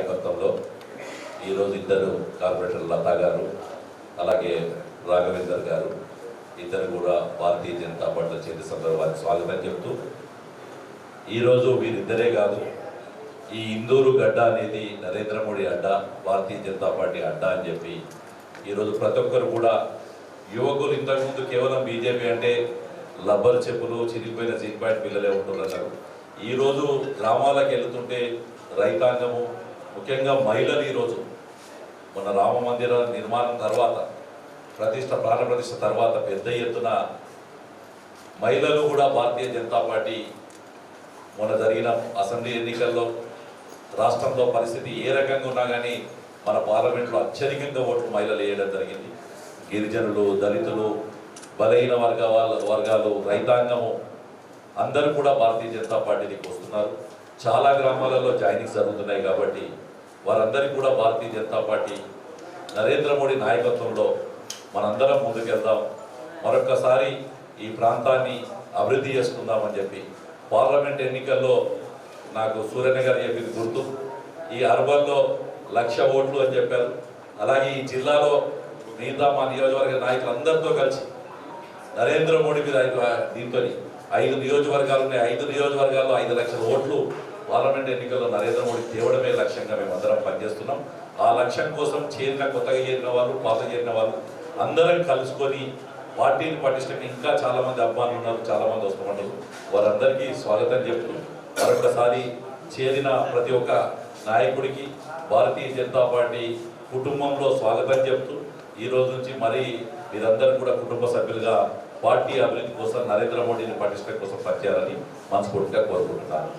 నాయకత్వంలో ఈరోజు ఇద్దరు కార్పొరేటర్ లతా గారు అలాగే రాఘవేందర్ గారు ఇద్దరు కూడా భారతీయ జనతా పార్టీలో చేరిన సందర్భానికి స్వాగతం చెప్తూ ఈరోజు వీరిద్దరే కాదు ఈ ఇందూరు గడ్డ అనేది నరేంద్ర మోడీ అడ్డ భారతీయ జనతా పార్టీ అడ్డ అని చెప్పి ఈరోజు ప్రతి ఒక్కరు కూడా యువకులు ఇంతకుముందు కేవలం బీజేపీ అంటే లబ్బర్ చెప్పులు చిరిగిపోయిన జీన్ ప్యాంట్ పిల్లలే ఉంటున్నారు. ఈరోజు గ్రామాలకు వెళ్తుంటే రైతాంగము ముఖ్యంగా మహిళలు ఈరోజు మన రామ మందిర నిర్మాణం తర్వాత ప్రతిష్ట ప్రాణ ప్రతిష్ట తర్వాత పెద్ద ఎత్తున మహిళలు కూడా భారతీయ జనతా పార్టీ మొన్న జరిగిన అసెంబ్లీ ఎన్నికల్లో రాష్ట్రంలో పరిస్థితి ఏ రకంగా ఉన్నా కానీ మన పార్లమెంట్లో అత్యధికంగా ఓట్లు మహిళలు వేయడం జరిగింది. గిరిజనులు దళితులు బలహీన వర్గ వాళ్ళ వర్గాలు రైతాంగము అందరూ కూడా భారతీయ జనతా పార్టీకి వస్తున్నారు. చాలా గ్రామాలలో జాయినింగ్స్ జరుగుతున్నాయి కాబట్టి వారందరికీ కూడా భారతీయ జనతా పార్టీ నరేంద్ర మోడీ నాయకత్వంలో మనందరం ముందుకెళ్దాం. మరొక్కసారి ఈ ప్రాంతాన్ని అభివృద్ధి చేసుకుందామని చెప్పి పార్లమెంట్ ఎన్నికల్లో నాకు సూర్యన్న గారు చెప్పింది గుర్తు. ఈ అర్బన్లో లక్ష ఓట్లు అని చెప్పారు. అలాగే ఈ జిల్లాలో మిగతా మా నియోజకవర్గ నాయకులందరితో కలిసి నరేంద్ర మోడీ మీద దీంతో ఐదు నియోజకవర్గాలు ఉన్నాయి. ఐదు నియోజకవర్గాల్లో ఐదు లక్షల ఓట్లు పార్లమెంట్ ఎన్నికల్లో నరేంద్ర మోడీ తేవడమే లక్ష్యంగా మేము అందరం పనిచేస్తున్నాం. ఆ లక్ష్యం కోసం చేరిన కొత్తగా చేరిన వాళ్ళు పాత చేరిన వాళ్ళు అందరం కలుసుకొని పార్టీని పటిష్టంగా ఇంకా చాలామంది అభిమానులు ఉన్నారు చాలామంది వస్తామంటారు వారందరికీ స్వాగతం చెప్తూ మరొకసారి చేరిన ప్రతి ఒక్క నాయకుడికి భారతీయ జనతా పార్టీ కుటుంబంలో స్వాగతం చెప్తూ ఈ రోజు నుంచి మరి మీరందరూ కూడా కుటుంబ సభ్యులుగా పార్టీ అభివృద్ధి కోసం నరేంద్ర మోడీని పటిష్టం కోసం పనిచేయాలని మనస్ఫూర్తిగా కోరుకుంటున్నాను.